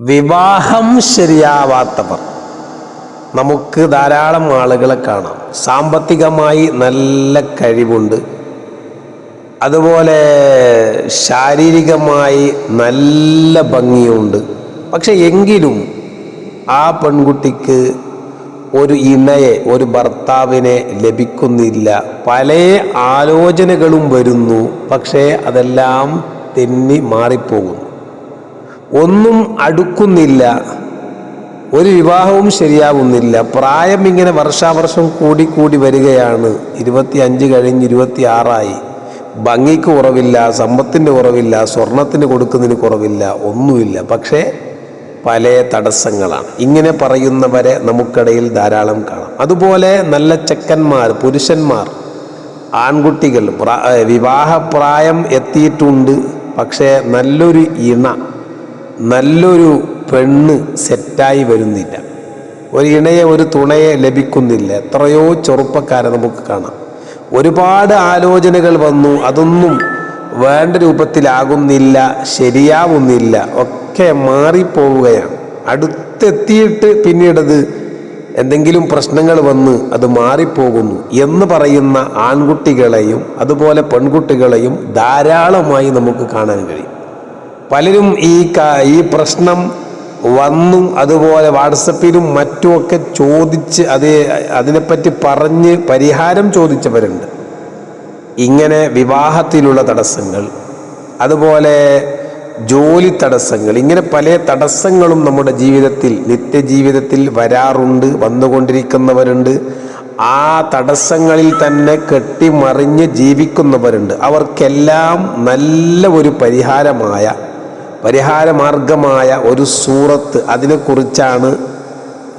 വിവാഹം ശരിയാവാത്തവർ. നമുക്ക് ധാരാളം ആളുകളെ കാണാം. സാമ്പത്തികമായി നല്ല കഴിവുണ്ട്. അതുപോലെ ശാരീരികമായി നല്ല ഭംഗിയുണ്ട്. പക്ഷെ എങ്കിലും ആ പെൺകുട്ടിക്ക് ഒരു ഇണയെ ഒരു ഭർത്താവിനെ ലഭിക്കുന്നില്ല. പല ആലോചനകളും വരുന്നു. പക്ഷേ അതെല്ലാം തെന്നി മാറിപ്പോകുന്നു. ഒന്നും അടുക്കുന്നില്ല ഒരു വിവാഹവും ശരിയാവുന്നില്ല. പ്രായം ഇങ്ങനെ വർഷാവർഷം കൂടി കൂടി വരികയാണ്. ഇരുപത്തി അഞ്ച് കഴിഞ്ഞ് ഇരുപത്തി ആറായി ഭംഗിക്ക് കുറവില്ല സമ്പത്തിന്റെ കുറവില്ല സ്വർണത്തിന് കൊടുക്കുന്നതിന് കുറവില്ല ഒന്നുമില്ല. പക്ഷേ പല തടസ്സങ്ങളാണ്. ഇങ്ങനെ പറയുന്നവരെ നമുക്കിടയിൽ ധാരാളം കാണാം. അതുപോലെ നല്ല ചെക്കന്മാർ പുരുഷന്മാർ ആൺകുട്ടികൾ വിവാഹപ്രായം എത്തിയിട്ടുണ്ട്. പക്ഷേ നല്ലൊരു ഇണ നല്ലൊരു പെണ്ണ് സെറ്റായി വരുന്നില്ല. ഒരു ഇണയെ ഒരു തുണയെ ലഭിക്കുന്നില്ല. എത്രയോ ചെറുപ്പക്കാരെ നമുക്ക് കാണാം. ഒരുപാട് ആലോചനകൾ വന്നു. അതൊന്നും വേണ്ട രൂപത്തിലാകുന്നില്ല ശരിയാവുന്നില്ല. ഒക്കെ മാറിപ്പോവുകയാണ്. അടുത്തെത്തിയിട്ട് പിന്നീടത് എന്തെങ്കിലും പ്രശ്നങ്ങൾ വന്ന് അത് മാറിപ്പോകുന്നു എന്ന് പറയുന്ന ആൺകുട്ടികളെയും അതുപോലെ പെൺകുട്ടികളെയും ധാരാളമായി നമുക്ക് കാണാൻ കഴിയും. പലരും ഈ ഈ പ്രശ്നം വന്നു അതുപോലെ വാട്സപ്പിലും മറ്റുമൊക്കെ ചോദിച്ച് അത് അതിനെപ്പറ്റി പറഞ്ഞ് പരിഹാരം ചോദിച്ചവരുണ്ട്. ഇങ്ങനെ വിവാഹത്തിലുള്ള തടസ്സങ്ങൾ അതുപോലെ ജോലി തടസ്സങ്ങൾ ഇങ്ങനെ പല തടസ്സങ്ങളും നമ്മുടെ ജീവിതത്തിൽ നിത്യജീവിതത്തിൽ വരാറുണ്ട് വന്നുകൊണ്ടിരിക്കുന്നവരുണ്ട്. ആ തടസ്സങ്ങളിൽ തന്നെ കെട്ടിമറിഞ്ഞ് ജീവിക്കുന്നവരുണ്ട്. അവർക്കെല്ലാം നല്ല ഒരു പരിഹാരമായ പരിഹാരമാർഗമായ ഒരു സൂറത്ത് അതിനെക്കുറിച്ചാണ്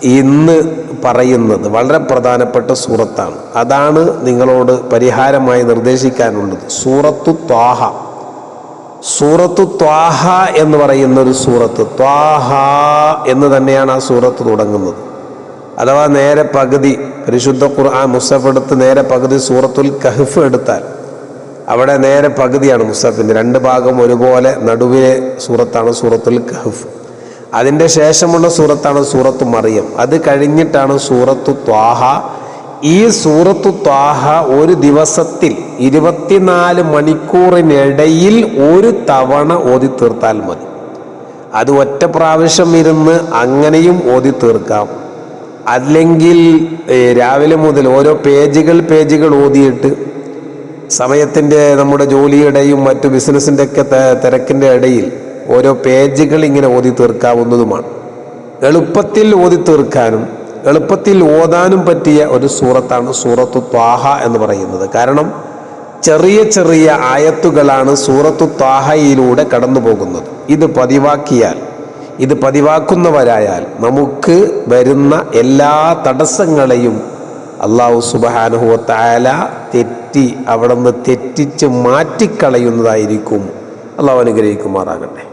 ഇന്ന് പറയുന്നത്. വളരെ പ്രധാനപ്പെട്ട സൂറത്താണ്. അതാണ് നിങ്ങളോട് പരിഹാരമായി നിർദ്ദേശിക്കാനുള്ളത്. സൂറത്തു ത്വാഹ. സൂറത്തു ത്വാഹ എന്ന് പറയുന്ന ഒരു സൂറത്ത്. ത്വാഹ എന്ന് തന്നെയാണ് ആ സൂറത്ത് തുടങ്ങുന്നത്. അഥവാ നേരെ പകുതി പരിശുദ്ധ ഖുർആൻ മുസഫ് എടുത്ത് നേരെ പകുതി സൂറത്തുൽ കഹ്ഫ് എടുത്താൽ അവിടെ നേരെ പകുതിയാണ് മുസ്തഫിന്റെ. രണ്ട് ഭാഗം ഒരുപോലെ നടുവിലെ സൂറത്താണ് സൂറത്തുൽ കഹ്ഫ്. അതിന്റെ ശേഷമുള്ള സൂറത്താണ് സൂറത്ത് മറിയം. അത് കഴിഞ്ഞിട്ടാണ് സൂറത്തു ത്വാഹ. ഈ സൂറത്തു ത്വാഹ ഒരു ദിവസത്തിൽ ഇരുപത്തിനാല് മണിക്കൂറിനിടയിൽ ഒരു തവണ ഓതി തീർത്താൽ മതി. അത് ഒറ്റ പ്രാവശ്യം ഇരുന്ന് അങ്ങനെയും ഓതി തീർക്കാം. അല്ലെങ്കിൽ രാവിലെ മുതൽ ഓരോ പേജുകൾ പേജുകൾ ഓതിയിട്ട് സമയത്തിന്റെ നമ്മുടെ ജോലിയുടെയും മറ്റു ബിസിനസ്സിന്റെ ഒക്കെ തിരക്കിന്റെ ഇടയിൽ ഓരോ പേജുകൾ ഇങ്ങനെ ഓതി തീർക്കാവുന്നതുമാണ്. എളുപ്പത്തിൽ ഓതി തീർക്കാനും എളുപ്പത്തിൽ ഓതാനും പറ്റിയ ഒരു സൂറത്താണ് സൂറത്തു ത്വാഹ എന്ന് പറയുന്നത്. കാരണം ചെറിയ ചെറിയ ആയത്തുകളാണ് സൂറത്തു ത്വാഹയിലൂടെ കടന്നു പോകുന്നത് ഇത് പതിവാക്കിയാൽ ഇത് പതിവാക്കുന്നവരായാൽ നമുക്ക് വരുന്ന എല്ലാ തടസ്സങ്ങളെയും അള്ളാഹു സുബാനുഹുവത്തായാല തെറ്റി അവിടെ നിന്ന് തെറ്റിച്ച് മാറ്റിക്കളയുന്നതായിരിക്കും. അള്ളാഹു അനുഗ്രഹിക്കുമാറാകട്ടെ.